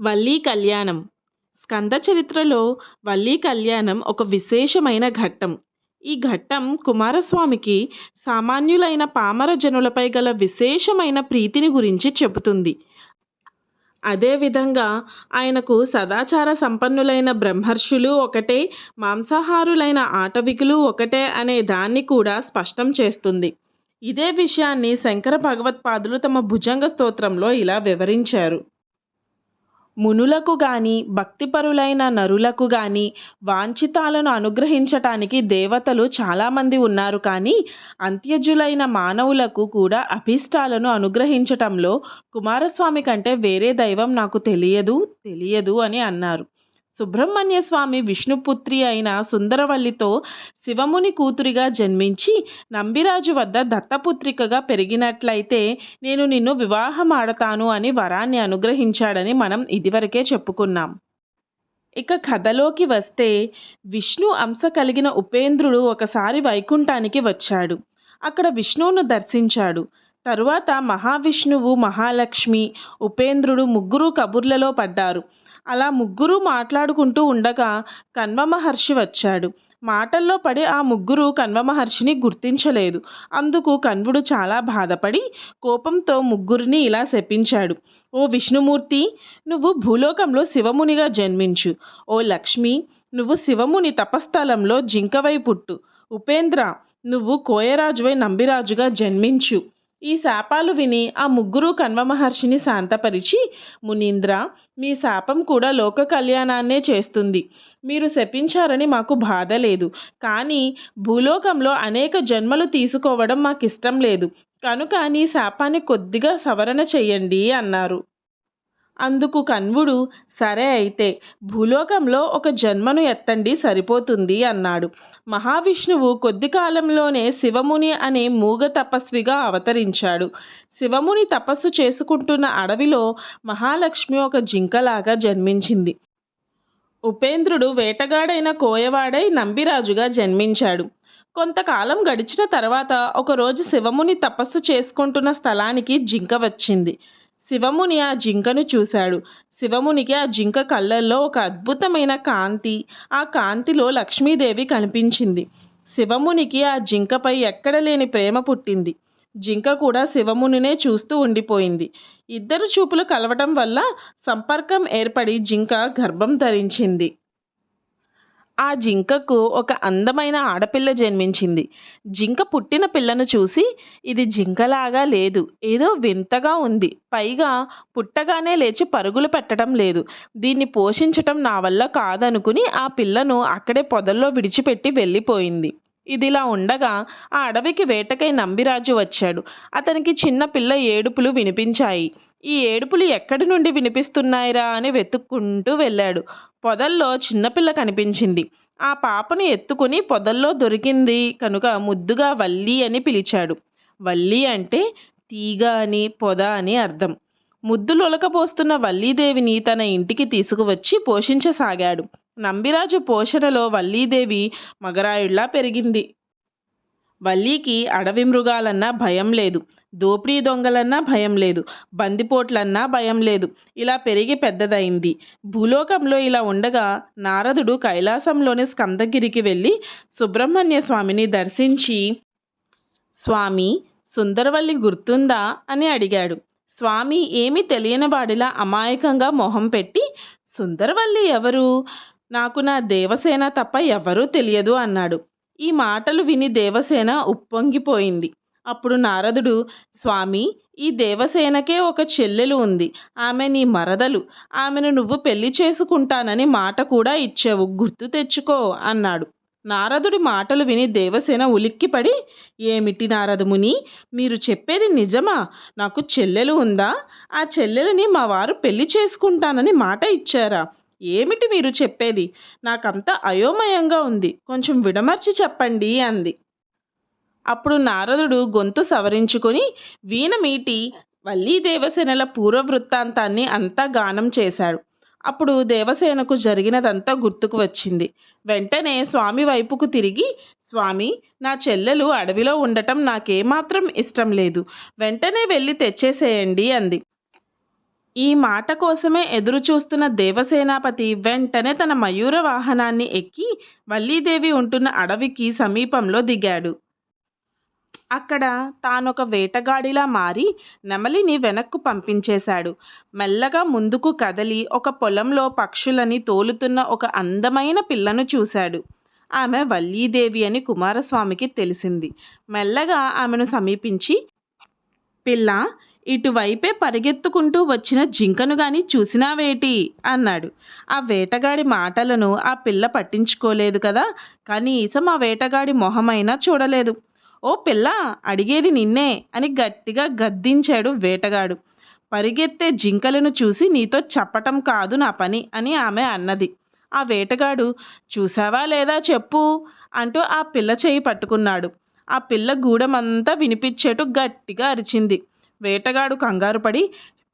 వల్లీ కళ్యాణం. స్కంద చరిత్రలో వల్లీ కళ్యాణం ఒక విశేషమైన ఘట్టం. ఈ ఘట్టం కుమారస్వామికి సామాన్యులైన పామర జనులపై గల విశేషమైన ప్రీతిని గురించి చెబుతుంది. అదేవిధంగా ఆయనకు సదాచార సంపన్నులైన బ్రహ్మర్షులు ఒకటే మాంసాహారులైన ఆటవికులు ఒకటే అనే దాన్ని కూడా స్పష్టం చేస్తుంది. ఇదే విషయాన్ని శంకర భగవత్పాదులు తమ భుజంగ స్తోత్రంలో ఇలా వివరించారు. మునులకు గాని భక్తిపరులైన నరులకు గాని వాంఛితాలను అనుగ్రహించటానికి దేవతలు చాలామంది ఉన్నారు. కానీ అంత్యజులైన మానవులకు కూడా అభీష్టాలను అనుగ్రహించటంలో కుమారస్వామి కంటే వేరే దైవం నాకు తెలియదు తెలియదు అని అన్నారు. సుబ్రహ్మణ్య స్వామి విష్ణుపుత్రి అయిన సుందరవల్లితో శివముని కూతురిగా జన్మించి నంబిరాజు వద్ద దత్తపుత్రికగా పెరిగినట్లయితే నేను నిన్ను వివాహం ఆడతాను అని వరాన్ని అనుగ్రహించాడని మనం ఇదివరకే చెప్పుకున్నాం. ఇక కథలోకి వస్తే విష్ణు అంశ కలిగిన ఉపేంద్రుడు ఒకసారి వైకుంఠానికి వచ్చాడు. అక్కడ విష్ణువును దర్శించాడు. తరువాత మహావిష్ణువు మహాలక్ష్మి ఉపేంద్రుడు ముగ్గురు కబుర్లలో పడ్డారు. అలా ముగ్గురు మాట్లాడుకుంటూ ఉండగా కన్వ మహర్షి వచ్చాడు. మాటల్లో పడి ఆ ముగ్గురు కన్వ మహర్షిని గుర్తించలేదు. అందుకు కన్వుడు చాలా బాధపడి కోపంతో ముగ్గురిని ఇలా శపించాడు. ఓ విష్ణుమూర్తి నువ్వు భూలోకంలో శివమునిగా జన్మించు. ఓ లక్ష్మి నువ్వు శివముని తపస్థలంలో జింకవై పుట్టు. ఉపేంద్ర నువ్వు కోయరాజువై నంబిరాజుగా జన్మించు. ఈ శాపాలు విని ఆ ముగ్గురు కన్వ మహర్షిని శాంతపరిచి మునీంద్ర మీ శాపం కూడా లోక కళ్యాణాన్నే చేస్తుంది. మీరు శపించారని మాకు బాధ లేదు. కానీ భూలోకంలో అనేక జన్మలు తీసుకోవడం మాకు ఇష్టం లేదు. కనుక నీ శాపాన్ని కొద్దిగా సవరణ చెయ్యండి అన్నారు. అందుకు కన్వుడు సరే అయితే భూలోకంలో ఒక జన్మను ఎత్తండి సరిపోతుంది అన్నాడు. మహావిష్ణువు కొద్ది కాలంలోనే శివముని అనే మూగ తపస్విగా అవతరించాడు. శివముని తపస్సు చేసుకుంటున్న అడవిలో మహాలక్ష్మి ఒక జింకలాగా జన్మించింది. ఉపేంద్రుడు వేటగాడైన కోయవాడై నంబిరాజుగా జన్మించాడు. కొంతకాలం గడిచిన తర్వాత ఒకరోజు శివముని తపస్సు చేసుకుంటున్న స్థలానికి జింక వచ్చింది. శివముని ఆ జింకను చూశాడు. శివమునికి ఆ జింక కళ్ళల్లో ఒక అద్భుతమైన కాంతి. ఆ కాంతిలో లక్ష్మీదేవి కనిపించింది. శివమునికి ఆ జింకపై ఎక్కడ లేని ప్రేమ పుట్టింది. జింక కూడా శివమునినే చూస్తూ ఉండిపోయింది. ఇద్దరు చూపులు కలవటం వల్ల సంపర్కం ఏర్పడి జింక గర్భం ధరించింది. ఆ జింకకు ఒక అందమైన ఆడపిల్ల జన్మించింది. జింక పుట్టిన పిల్లను చూసి ఇది జింకలాగా లేదు ఏదో వింతగా ఉంది. పైగా పుట్టగానే లేచి పరుగులు పెట్టడం లేదు. దీన్ని పోషించటం నా వల్ల కాదనుకుని ఆ పిల్లను అక్కడే పొదల్లో విడిచిపెట్టి వెళ్ళిపోయింది. ఇదిలా ఉండగా ఆ అడవికి వేటకై నంబిరాజు వచ్చాడు. అతనికి చిన్న పిల్ల ఏడుపులు వినిపించాయి. ఈ ఏడుపులు ఎక్కడి నుండి వినిపిస్తున్నాయిరా అని వెతుక్కుంటూ వెళ్ళాడు. పొదల్లో చిన్నపిల్ల కనిపించింది. ఆ పాపను ఎత్తుకుని పొదల్లో దొరికింది కనుక ముద్దుగా వల్లి అని పిలిచాడు. వల్లి అంటే తీగ అని పొద అని అర్థం. ముద్దులు ఒలకపోస్తున్న వల్లీదేవిని తన ఇంటికి తీసుకువచ్చి పోషించసాగాడు. నంబిరాజు పోషణలో వల్లీదేవి మగరాయుళ్ళా పెరిగింది. వల్లీకి అడవి మృగాలన్నా భయం లేదు. దోపిడీ దొంగలన్నా భయం లేదు బందిపోట్లన్నా భయం లేదు. ఇలా పెరిగి పెద్దదైంది. భూలోకంలో ఇలా ఉండగా నారదుడు కైలాసంలోని స్కందగిరికి వెళ్ళి సుబ్రహ్మణ్య స్వామిని దర్శించి స్వామి సుందరవల్లి గుర్తుందా? అని అడిగాడు. స్వామి ఏమీ తెలియని వాడిలా అమాయకంగా మొహం పెట్టి సుందరవల్లి ఎవరు? నాకు నా దేవసేన తప్ప ఎవరూ తెలియదు అన్నాడు. ఈ మాటలు విని దేవసేన ఉప్పొంగిపోయింది. అప్పుడు నారదుడు స్వామి ఈ దేవసేనకే ఒక చెల్లెలు ఉంది. ఆమె నీ మరదలు. ఆమెను నువ్వు పెళ్ళి చేసుకుంటానని మాట కూడా ఇచ్చావు. గుర్తు తెచ్చుకో అన్నాడు. నారదుడి మాటలు విని దేవసేన ఉలిక్కిపడి ఏమిటి నారదముని మీరు చెప్పేది నిజమా? నాకు చెల్లెలు ఉందా? ఆ చెల్లెలని మా వారు పెళ్ళి చేసుకుంటానని మాట ఇచ్చారా? ఏమిటి మీరు చెప్పేది? నాకంతా అయోమయంగా ఉంది. కొంచెం విడమర్చి చెప్పండి అంది. అప్పుడు నారదుడు గొంతు సవరించుకొని వీణ మీటి వల్లీ దేవసేనల పూర్వ వృత్తాంతాన్ని అంతా గానం చేశాడు. అప్పుడు దేవసేనకు జరిగినదంతా గుర్తుకు వచ్చింది. వెంటనే స్వామి వైపుకు తిరిగి స్వామి నా చెల్లెలు అడవిలో ఉండటం నాకేమాత్రం ఇష్టం లేదు. వెంటనే వెళ్ళి తెచ్చేసేయండి అంది. ఈ మాట కోసమే ఎదురు చూస్తున్న దేవసేనాపతి వెంటనే తన మయూర వాహనాన్ని ఎక్కి వల్లీదేవి ఉంటున్న అడవికి సమీపంలో దిగాడు. అక్కడ తానొక వేటగాడిలా మారి నెమలిని వెనక్కు పంపించేశాడు. మెల్లగా ముందుకు కదలి ఒక పొలంలో పక్షులని తోలుతున్న ఒక అందమైన పిల్లను చూశాడు. ఆమె వల్లీదేవి అని కుమారస్వామికి తెలిసింది. మెల్లగా ఆమెను సమీపించి పిల్ల ఇటువైపే పరిగెత్తుకుంటూ వచ్చిన జింకను గాని చూసినావేటి? అన్నాడు. ఆ వేటగాడి మాటలను ఆ పిల్ల పట్టించుకోలేదు కదా. కనీసం ఆ వేటగాడి మొహమైనా చూడలేదు. ఓ పిల్ల అడిగేది నిన్నే అని గట్టిగా గద్దించాడు వేటగాడు. పరిగెత్తే జింకలను చూసి నీతో చెప్పటం కాదు నా పని అని ఆమె అన్నది. ఆ వేటగాడు చూసావా లేదా చెప్పు అంటూ ఆ పిల్ల చేయి పట్టుకున్నాడు. ఆ పిల్ల గూడెమంతా వినిపించేట్టు గట్టిగా అరిచింది. వేటగాడు కంగారు పడి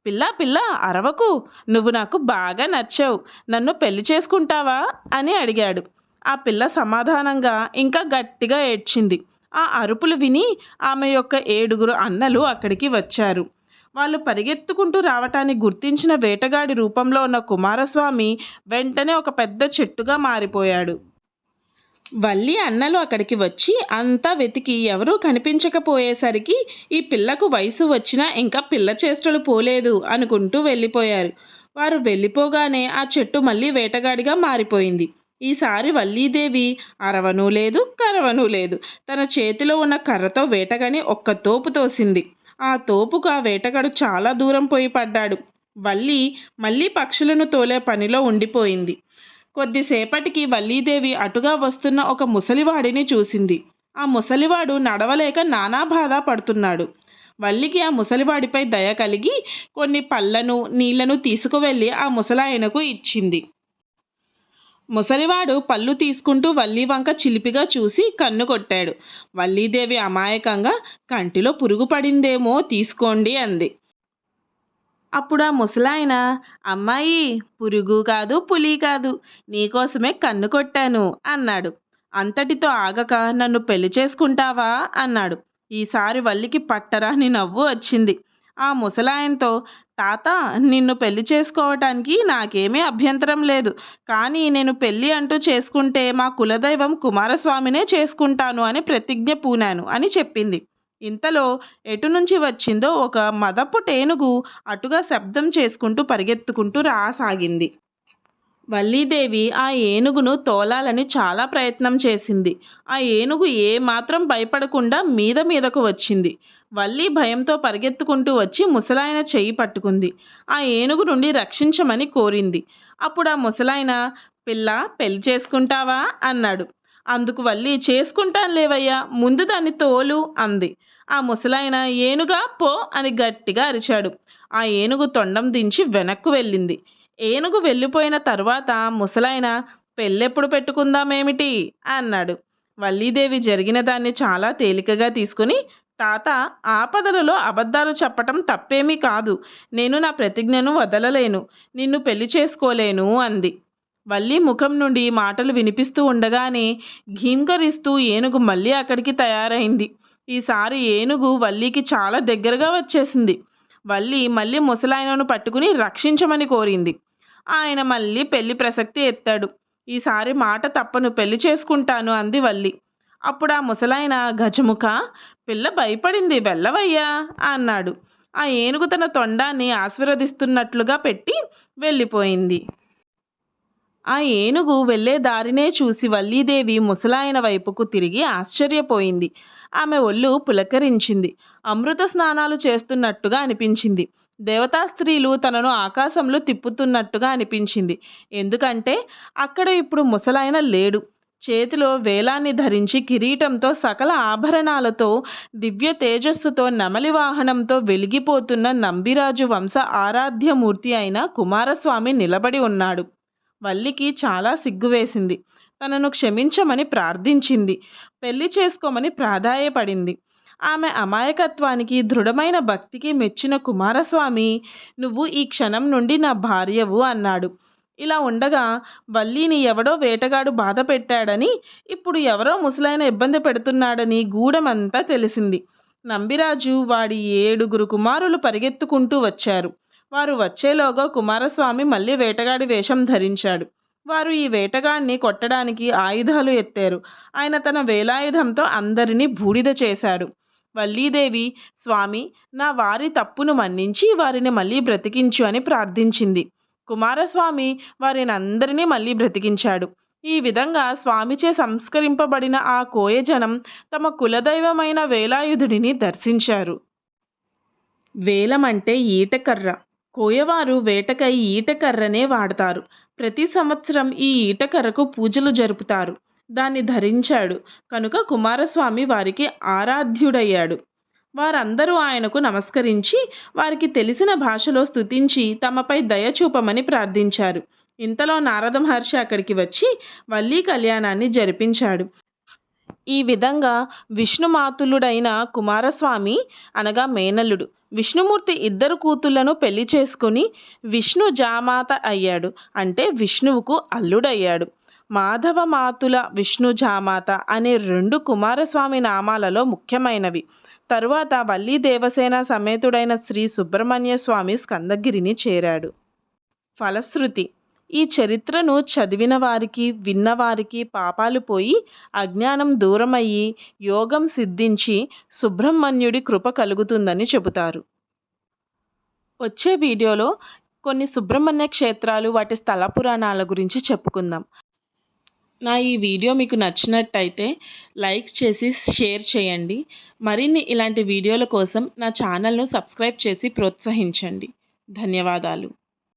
పిల్ల పిల్ల అరవకు నువ్వు నాకు బాగా నచ్చావు నన్ను పెళ్ళి చేసుకుంటావా అని అడిగాడు. ఆ పిల్ల సమాధానంగా ఇంకా గట్టిగా ఏడ్చింది. ఆ అరుపులు విని ఆమె యొక్క ఏడుగురు అన్నలు అక్కడికి వచ్చారు. వాళ్ళు పరిగెత్తుకుంటూ రావటాన్ని గుర్తించిన వేటగాడి రూపంలో ఉన్న కుమారస్వామి వెంటనే ఒక పెద్ద చెట్టుగా మారిపోయాడు. వల్లి అన్నలు అక్కడికి వచ్చి అంతా వెతికి ఎవరూ కనిపించకపోయేసరికి ఈ పిల్లకు వయసు వచ్చినా ఇంకా పిల్ల చేష్టలు పోలేదు అనుకుంటూ వెళ్ళిపోయారు. వారు వెళ్ళిపోగానే ఆ చెట్టు మళ్ళీ వేటగాడిగా మారిపోయింది. ఈసారి వల్లీదేవి అరవనూ లేదు కరవను లేదు. తన చేతిలో ఉన్న కర్రతో వేటగాని ఒక్క తోపు తోసింది. ఆ తోపుకు ఆ వేటగాడు చాలా దూరం పోయి పడ్డాడు. వల్లి మళ్ళీ పక్షులను తోలే పనిలో ఉండిపోయింది. కొద్దిసేపటికి వల్లీదేవి అటుగా వస్తున్న ఒక ముసలివాడిని చూసింది. ఆ ముసలివాడు నడవలేక నానా బాధ పడుతున్నాడు. వల్లికి ఆ ముసలివాడిపై దయ కలిగి కొన్ని పళ్ళను నీళ్ళను తీసుకువెళ్ళి ఆ ముసలాయనకు ఇచ్చింది. ముసలివాడు పళ్ళు తీసుకుంటూ వల్లి వంక చిలిపిగా చూసి కన్ను కొట్టాడు. వల్లీదేవి అమాయకంగా కంటిలో పురుగు పడిందేమో తీసుకోండి అంది. అప్పుడు ఆ ముసలాయన అమ్మాయి పురుగు కాదు పులి కాదు నీకోసమే కన్ను కొట్టాను అన్నాడు. అంతటితో ఆగక నన్ను పెళ్ళి చేసుకుంటావా అన్నాడు. ఈసారి వల్లికి పట్టరాని నవ్వు వచ్చింది. ఆ ముసలాయనతో తాత నిన్ను పెళ్ళి చేసుకోవటానికి నాకేమీ అభ్యంతరం లేదు. కానీ నేను పెళ్ళి అంటూ చేసుకుంటే మా కులదైవం కుమారస్వామినే చేసుకుంటాను అని ప్రతిజ్ఞ పూనాను అని చెప్పింది. ఇంతలో ఎటు నుంచి వచ్చిందో ఒక మదపు టేనుగు అటుగా శబ్దం చేసుకుంటూ పరిగెత్తుకుంటూ రాసాగింది. వల్లీదేవి ఆ ఏనుగును తోలాలని చాలా ప్రయత్నం చేసింది. ఆ ఏనుగు ఏ మాత్రం భయపడకుండా మీద మీదకు వచ్చింది. వల్లి భయంతో పరిగెత్తుకుంటూ వచ్చి ముసలాయన చెయ్యి పట్టుకుంది. ఆ ఏనుగు నుండి రక్షించమని కోరింది. అప్పుడు ఆ ముసలాయన పిల్ల పెళ్ళి చేసుకుంటావా? అన్నాడు. అందుకు వల్లి చేసుకుంటాను లేవయ్యా ముందు దాన్ని తోలు అంది. ఆ ముసలాయన ఏనుగా పో అని గట్టిగా అరిచాడు. ఆ ఏనుగు తొండం దించి వెనక్కు వెళ్ళింది. ఏనుగు వెళ్ళిపోయిన తర్వాత ముసలాయన పెళ్ళెప్పుడు పెట్టుకుందామేమిటి? అన్నాడు. వల్లీదేవి జరిగిన దాన్ని చాలా తేలికగా తీసుకుని తాత ఆపదలలో అబద్ధాలు చెప్పటం తప్పేమీ కాదు. నేను నా ప్రతిజ్ఞను వదలలేను. నిన్ను పెళ్ళి చేసుకోలేను అంది. వల్లి ముఖం నుండి మాటలు వినిపిస్తూ ఉండగానే ఘీంకరిస్తూ ఏనుగు మళ్ళీ అక్కడికి తయారైంది. ఈసారి ఏనుగు వల్లికి చాలా దగ్గరగా వచ్చేసింది. వల్లి మళ్ళీ ముసలాయనను పట్టుకుని రక్షించమని కోరింది. ఆయన మళ్ళీ పెళ్ళి ప్రసక్తి ఎత్తాడు. ఈసారి మాట తప్పను పెళ్ళి చేసుకుంటాను అంది వల్లి. అప్పుడు ఆ ముసలాయన గజముఖ పిల్ల భయపడింది వెళ్ళవయ్యా అన్నాడు. ఆ ఏనుగు తన తొండాన్ని ఆశీర్వదిస్తున్నట్లుగా పెట్టి వెళ్ళిపోయింది. ఆ ఏనుగు వెళ్ళే దారినే చూసి వల్లీదేవి ముసలాయన వైపుకు తిరిగి ఆశ్చర్యపోయింది. ఆమె ఒళ్ళు పులకరించింది. అమృత స్నానాలు చేస్తున్నట్టుగా అనిపించింది. దేవతా స్త్రీలు తనను ఆకాశంలో తిప్పుతున్నట్టుగా అనిపించింది. ఎందుకంటే అక్కడ ఇప్పుడు ముసలాయన లేడు. చేతిలో వేలాన్ని ధరించి కిరీటంతో సకల ఆభరణాలతో దివ్య తేజస్సుతో నమలి వాహనంతో వెలిగిపోతున్న నంబిరాజు వంశ ఆరాధ్యమూర్తి అయిన కుమారస్వామి నిలబడి ఉన్నాడు. వల్లికి చాలా సిగ్గువేసింది. తనను క్షమించమని ప్రార్థించింది. పెళ్ళి చేసుకోమని ప్రాధాయపడింది. ఆమె అమాయకత్వానికి దృఢమైన భక్తికి మెచ్చిన కుమారస్వామి నువ్వు ఈ క్షణం నుండి నా భార్యవు అన్నాడు. ఇలా ఉండగా వల్లీని ఎవడో వేటగాడు బాధ పెట్టాడని ఇప్పుడు ఎవరో ముసలైన ఇబ్బంది పెడుతున్నాడని గూడెమంతా తెలిసింది. నంబిరాజు వాడి ఏడుగురు కుమారులు పరిగెత్తుకుంటూ వచ్చారు. వారు వచ్చేలోగా కుమారస్వామి మళ్ళీ వేటగాడి వేషం ధరించాడు. వారు ఈ వేటగాడిని కొట్టడానికి ఆయుధాలు ఎత్తారు. ఆయన తన వేలాయుధంతో అందరినీ బూడిద చేశాడు. వల్లీదేవి స్వామి నా వారి తప్పును మన్నించి వారిని మళ్ళీ బ్రతికించు అని ప్రార్థించింది. కుమారస్వామి వారిని అందరినీ మళ్ళీ బ్రతికించాడు. ఈ విధంగా స్వామిచే సంస్కరింపబడిన ఆ కోయజనం తమ కులదైవమైన వేలాయుధుడిని దర్శించారు. వేలమంటే ఈటకర్ర. కోయవారు వేటకై ఈటకర్రనే వాడతారు. ప్రతి సంవత్సరం ఈ ఈటకర్రకు పూజలు జరుపుతారు. దాన్ని ధరించాడు. కనుక కుమారస్వామి వారికి ఆరాధ్యుడయ్యాడు. వారందరూ ఆయనకు నమస్కరించి వారికి తెలిసిన భాషలో స్తుతించి తమపై దయ చూపమని ప్రార్థించారు. ఇంతలో నారద మహర్షి అక్కడికి వచ్చి వల్లీ కళ్యాణాన్ని జరిపించాడు. ఈ విధంగా విష్ణుమాతులుడైన కుమారస్వామి అనగా మేనల్లుడు విష్ణుమూర్తి ఇద్దరు కూతుళ్ళను పెళ్ళి చేసుకుని విష్ణు జామాత అయ్యాడు. అంటే విష్ణువుకు అల్లుడయ్యాడు. మాధవ మాతుల విష్ణు జామాత అనే రెండు కుమారస్వామి నామాలలో ముఖ్యమైనవి. తరువాత వల్లీ దేవసేన సమేతుడైన శ్రీ సుబ్రహ్మణ్య స్వామి స్కందగిరిని చేరాడు. ఫలశ్రుతి. ఈ చరిత్రను చదివిన వారికి విన్నవారికి పాపాలు పోయి అజ్ఞానం దూరమయ్యి యోగం సిద్ధించి సుబ్రహ్మణ్యుడి కృప కలుగుతుందని చెబుతారు. వచ్చే వీడియోలో కొన్ని సుబ్రహ్మణ్య క్షేత్రాలు వాటి స్థల పురాణాల గురించి చెప్పుకుందాం. నా ఈ వీడియో మీకు నచ్చినట్టయితే లైక్ చేసి షేర్ చేయండి. మరిన్ని ఇలాంటి వీడియోల కోసం నా ఛానల్ను సబ్స్క్రైబ్ చేసి ప్రోత్సహించండి. ధన్యవాదాలు.